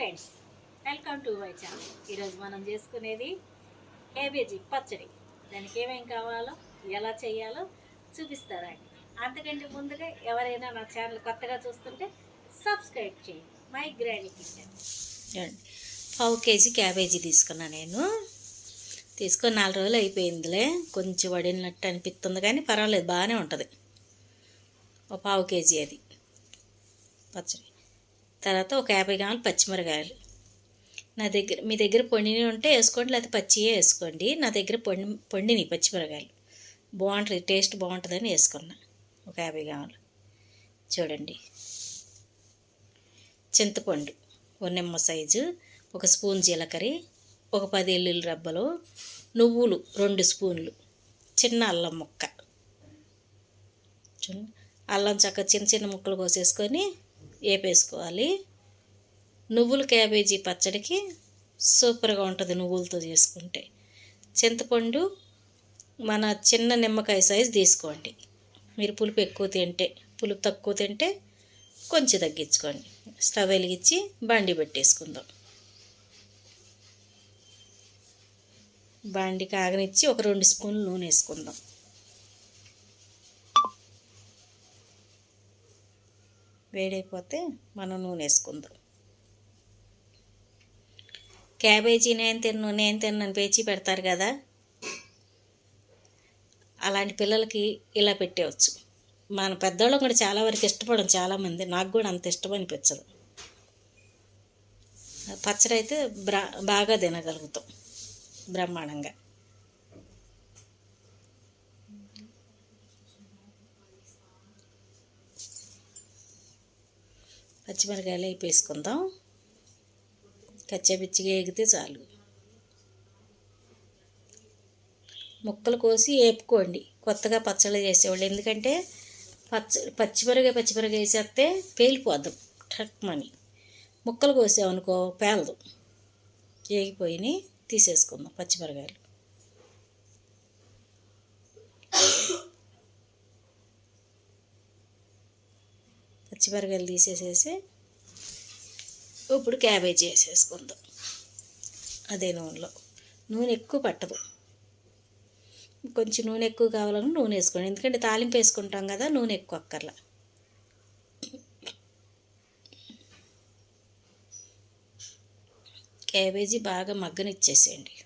Friends welcome to my channel. ఈరోజు మనం చేసుకునేది క్యాబేజీ పచ్చడి. దానికి ఏమేం కావాలో ఎలా చేయాలో చూపిస్తారండి అంతకంటే ముందుగా ఎవరైనా నా ఛానల్ కొత్తగా చూస్తుంటే సబ్స్క్రైబ్ చేయండి. My grand kitchen. పావు కేజీ క్యాబేజీ తీసుకున్నా నేను. తీసుకొని నాలుగు రోజులు అయిపోయిందిలే. కొంచెం వడినట్టు అనిపిస్తుంది కానీ పర్వాలేదు బాగానే ఉంటుంది. ఒక పావు కేజీ అది పచ్చడి. తర్వాత ఒక యాభై గ్రాములు పచ్చిమిరకాయలు. నా దగ్గర మీ దగ్గర పొండిని ఉంటే వేసుకోండి లేకపోతే పచ్చియే వేసుకోండి. నా దగ్గర పొండి పొండిని పచ్చిమిరకాయలు. బాగుంటుంది టేస్ట్ బాగుంటుందని వేసుకున్నా ఒక యాభై గ్రాములు. చూడండి. చింతపండు ఒక నిమ్మ సైజు ఒక స్పూన్ జీలకర్ర ఒక పది ఎల్లుల్లి రబ్బలు నువ్వులు రెండు స్పూన్లు చిన్న అల్లం ముక్క. చూడండి. అల్లం చక్క చిన్న చిన్న ముక్కలు కోసేసుకొని వేపేసుకోవాలి నువ్వుల క్యాబేజీ పచ్చడికి సూపర్గా ఉంటుంది నువ్వులతో చేసుకుంటే. చింతపండు మన చిన్న నిమ్మకాయ సైజు తీసుకోండి. మీరు పులుపు ఎక్కువ తింటే పులుపు తక్కువ తింటే కొంచెం తగ్గించుకోండి. స్టవ్ వెలిగించి బండి పెట్టేసుకుందాం. బండి కాగనిచ్చి ఒక రెండు స్పూన్లు నూనె వేసుకుందాం. వేడైపోతే మనం నూనె వేసుకుందాం. క్యాబేజీ నేను తిన్ను నేను తిన్నాను పేచి పెడతారు కదా? అలాంటి పిల్లలకి ఇలా పెట్టేవచ్చు మన పెద్దవాళ్ళం కూడా చాలా వరకు ఇష్టపడం చాలామంది నాకు కూడా అంత ఇష్టం అనిపించదు. పచ్చడి అయితే బ్రా బాగా తినగలుగుతాం బ్రహ్మాండంగా. పచ్చిమిరకాయలు వేపేసుకుందాం. కచ్చపిచ్చిగా ఎగితే చాలు. ముక్కలు కోసి వేపుకోండి. కొత్తగా పచ్చళ్ళు చేసేవాళ్ళు. ఎందుకంటే పచ్చ పచ్చిమిరకాయ పచ్చిమిరకాయ వేసేస్తే పేలిపోద్దాం. టక్మని ముక్కలు కోసామనుకో పేలదు. వేగిపోయి తీసేసుకుందాం పచ్చిమిరకాయలు. పచ్చిమిరకాయలు తీసేసేసి ఇప్పుడు క్యాబేజీ వేసేసుకుందాం. అదే నూనెలో. నూనె ఎక్కువ పట్టదు. కొంచెం నూనె ఎక్కువ కావాలని నూనె వేసుకోండి. ఎందుకంటే తాలింపు వేసుకుంటాం కదా నూనె ఎక్కువ అక్కర్లా. క్యాబేజీ బాగా మగ్గనిచ్చేసేయండి.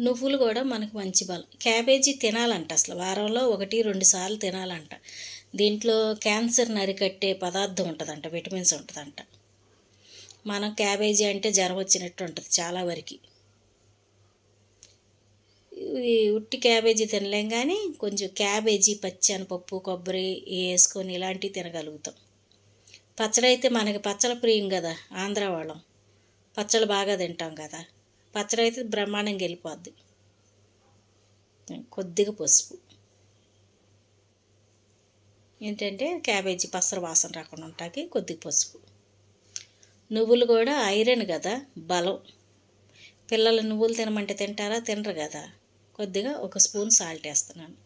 నువ్వులు కూడా మనకు మంచి బలం. క్యాబేజీ తినాలంట అసలు. వారంలో ఒకటి రెండు సార్లు తినాలంట. దీంట్లో క్యాన్సర్ నరికట్టే పదార్థం ఉంటుందంట విటమిన్స్ ఉంటుందంట. మనం క్యాబేజీ అంటే జ్వరం వచ్చినట్టు ఉంటుంది చాలా వరకు. ఈ ఉట్టి క్యాబేజీ తినలేం కానీ కొంచెం క్యాబేజీ పచ్చనిపప్పు కొబ్బరి వేసుకొని ఇలాంటివి తినగలుగుతాం. పచ్చడి అయితే మనకి పచ్చడి ప్రియం కదా ఆంధ్ర వాళ్ళం. పచ్చళ్ళు బాగా తింటాం కదా. పచ్చడి అయితే బ్రహ్మాండంగా వెళ్ళిపోద్ది. కొద్దిగా పసుపు. ఏంటంటే క్యాబేజీ పసర వాసన రాకుండా ఉంటాకి కొద్దిగా పసుపు. నువ్వులు కూడా ఐరన్ కదా బలం. పిల్లలు నువ్వులు తినమంటే తింటారా? తినరు కదా. కొద్దిగా ఒక స్పూన్ సాల్ట్ వేస్తున్నాను.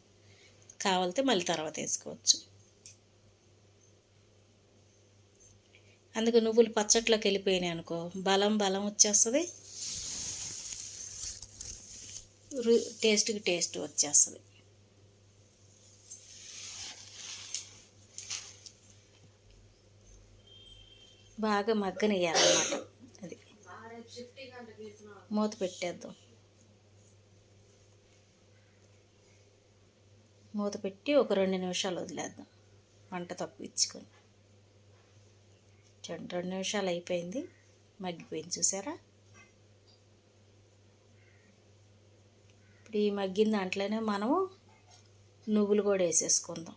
కావాలితే మళ్ళీ తర్వాత వేసుకోవచ్చు. అందుకు నువ్వులు పచ్చట్లోకి వెళ్ళిపోయినాయి అనుకో బలం బలం వచ్చేస్తుంది. టేస్ట్కి టేస్ట్ వచ్చేస్తుంది. బాగా మగ్గనియ్యాలన్నమాట అది. మూత పెట్టేద్దాం. మూత పెట్టి ఒక రెండు నిమిషాలు వదిలేద్దాం. మంట తప్పించుకొని. ఇచ్చుకొని చూడండి రెండు నిమిషాలు అయిపోయింది. మగ్గిపోయింది చూసారా? ఈ మగ్గిన దాంట్లోనే మనము నువ్వులు కూడా వేసేసుకుందాం.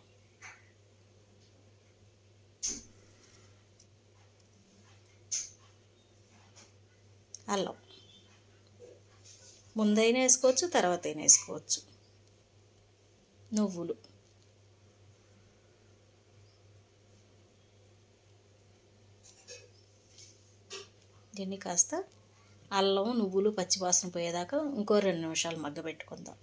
అల్లం. ముందైనా వేసుకోవచ్చు తర్వాత అయినా వేసుకోవచ్చు. నువ్వులు. దీన్ని కాస్త అల్లం నువ్వులు పచ్చివాసన పోయేదాకా ఇంకో రెండు నిమిషాలు మగ్గబెట్టుకుందాం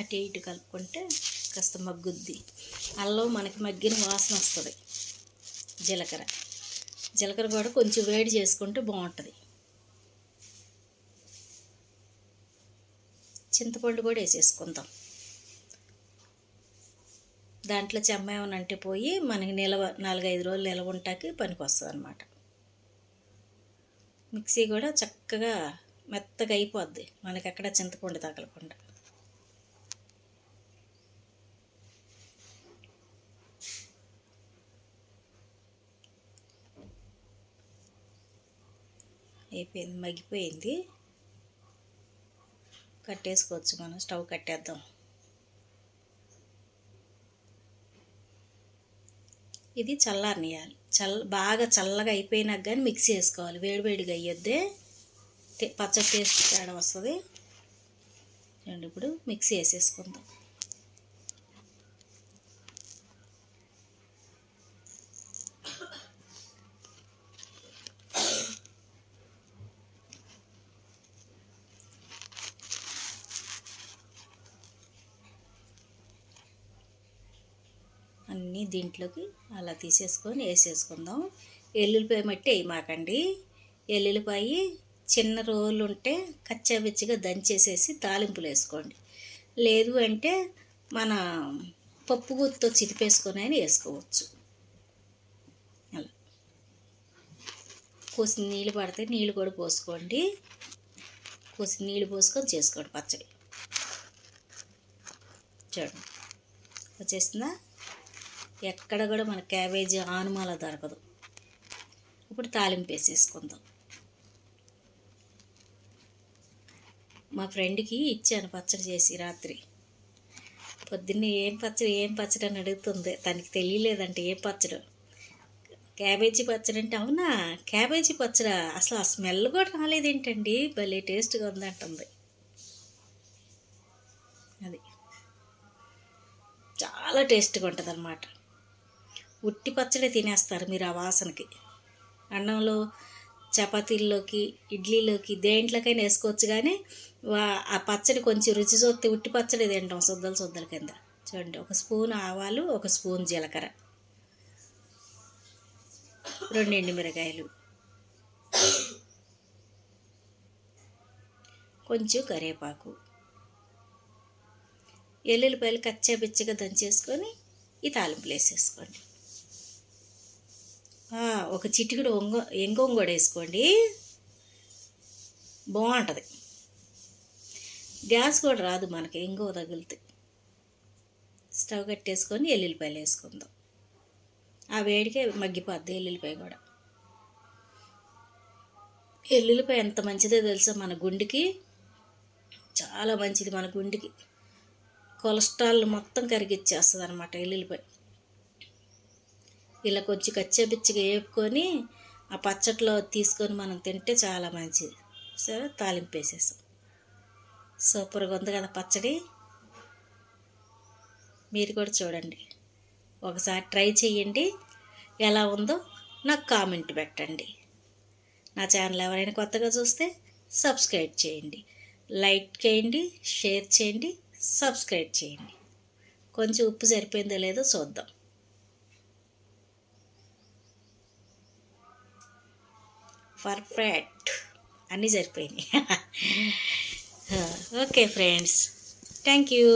అటు ఇటు కలుపుకుంటే కాస్త మగ్గుద్ది. అల్లం మనకి మగ్గిన వాసన వస్తుంది. జీలకర్ర. జీలకర్ర కూడా కొంచెం వేడి చేసుకుంటే బాగుంటుంది. చింతపండు కూడా వేసేసుకుందాం. దాంట్లో చెమ్మ ఏమైనా అంటే పోయి మనకి నిలవ నాలుగైదు రోజులు నిలవ ఉంటాకి పనికి వస్తుంది అనమాట మిక్సీ కూడా చక్కగా మెత్తగా అయిపోద్ది. మనకి ఎక్కడ చింతపండు తగలకుండా. అయిపోయింది మగ్గిపోయింది. కట్టేసుకోవచ్చు మనం స్టవ్ కట్టేద్దాం. ఇది చల్లారనియాలి. చల్ల బాగా చల్లగా అయిపోయినాక కానీ మిక్సీ వేసుకోవాలి వేడివేడిగా అయ్యొద్దే. టే- పచ్చడి టేస్ట్ తేడా వస్తుంది. ఇప్పుడు మిక్సీ వేసేసుకుందాం అన్నీ దీంట్లోకి అలా తీసేసుకొని వేసేసుకుందాం. ఎల్లుల్లిపాయ మట్టి వేయమాకండి ఎల్లుల్లిపాయ చిన్న రోలు ఉంటే కచ్చాబిచ్చిగా దంచేసేసి తాలింపులు వేసుకోండి. లేదు అంటే మన పప్పు గుత్తో చితిపేసుకొని అయినా వేసుకోవచ్చు. అలా. కోసి నీళ్ళు పడితే నీళ్ళు కూడా పోసుకోండి. కోసి నీళ్ళు పోసుకొని చేసుకోండి పచ్చడి. చూడండి. వచ్చేసిందా? ఎక్కడ కూడా మన క్యాబేజీ ఆనుమాల దొరకదు. ఇప్పుడు తాలింపు వేసేసుకుందాం. మా ఫ్రెండ్కి ఇచ్చాను పచ్చడి చేసి రాత్రి. పొద్దున్నే ఏం పచ్చడి ఏం పచ్చడి అని అడుగుతుంది. తనకి తెలియలేదంటే ఏ పచ్చడి? క్యాబేజీ పచ్చడి అంటే అవునా? క్యాబేజీ పచ్చడి? అసలు ఆ స్మెల్ కూడా రాలేదేంటండి భలే టేస్ట్గా ఉందంటుంది అది. చాలా టేస్ట్గా ఉంటుంది అన్నమాట ఉట్టి పచ్చడి తినేస్తారు మీరు ఆ వాసనకి. అన్నంలో చపాతీల్లోకి ఇడ్లీలోకి దేంట్లోకైనా వేసుకోవచ్చు కానీ వా- ఆ పచ్చడి కొంచెం రుచి చూస్తే ఉట్టి పచ్చడి తింటాం శుద్ధలు శుద్ధల కింద. చూడండి ఒక స్పూన్ ఆవాలు ఒక స్పూన్ జీలకర్ర. రెండు ఎండుమిరకాయలు కొంచెం కరివేపాకు. ఎల్లుల్లిపాయలు కచ్చా బిచ్చగా దంచేసుకొని ఈ తాలింపులు వేసేసుకోండి. ఒక చిటికెడు ఒంగ ఎంగొంగ కూడా వేసుకోండి. బాగుంటుంది. గ్యాస్ కూడా రాదు మనకి ఎంగో తగిలితే. స్టవ్ కట్టేసుకొని ఎల్లుల్లిపాయలు వేసుకుందాం. ఆ వేడికే మగ్గిపోద్ది ఎల్లుల్లిపాయ కూడా. ఎల్లుల్లిపాయ ఎంత మంచిదో తెలుసా మన గుండెకి? చాలా మంచిది మన గుండెకి. కొలెస్ట్రాల్ మొత్తం కరిగిచ్చేస్తుంది అనమాట ఎల్లుల్లిపాయ. ఇలా కొంచెం కచ్చాపిచ్చిగా వేపుకొని ఆ పచ్చట్లో తీసుకొని మనం తింటే చాలా మంచిది. సరే తాలింపు వేసేసాం. సూపర్గా ఉంది కదా పచ్చడి. మీరు కూడా చూడండి. ఒకసారి ట్రై చేయండి. ఎలా ఉందో నాకు కామెంట్ పెట్టండి. నా ఛానల్ ఎవరైనా కొత్తగా చూస్తే సబ్స్క్రైబ్ చేయండి. లైక్ చేయండి షేర్ చేయండి సబ్స్క్రైబ్ చేయండి. కొంచెం ఉప్పు సరిపోయిందో లేదో చూద్దాం. పర్ఫెక్ట్ అన్నీ సరిపోయినాయి. Okay friends thank you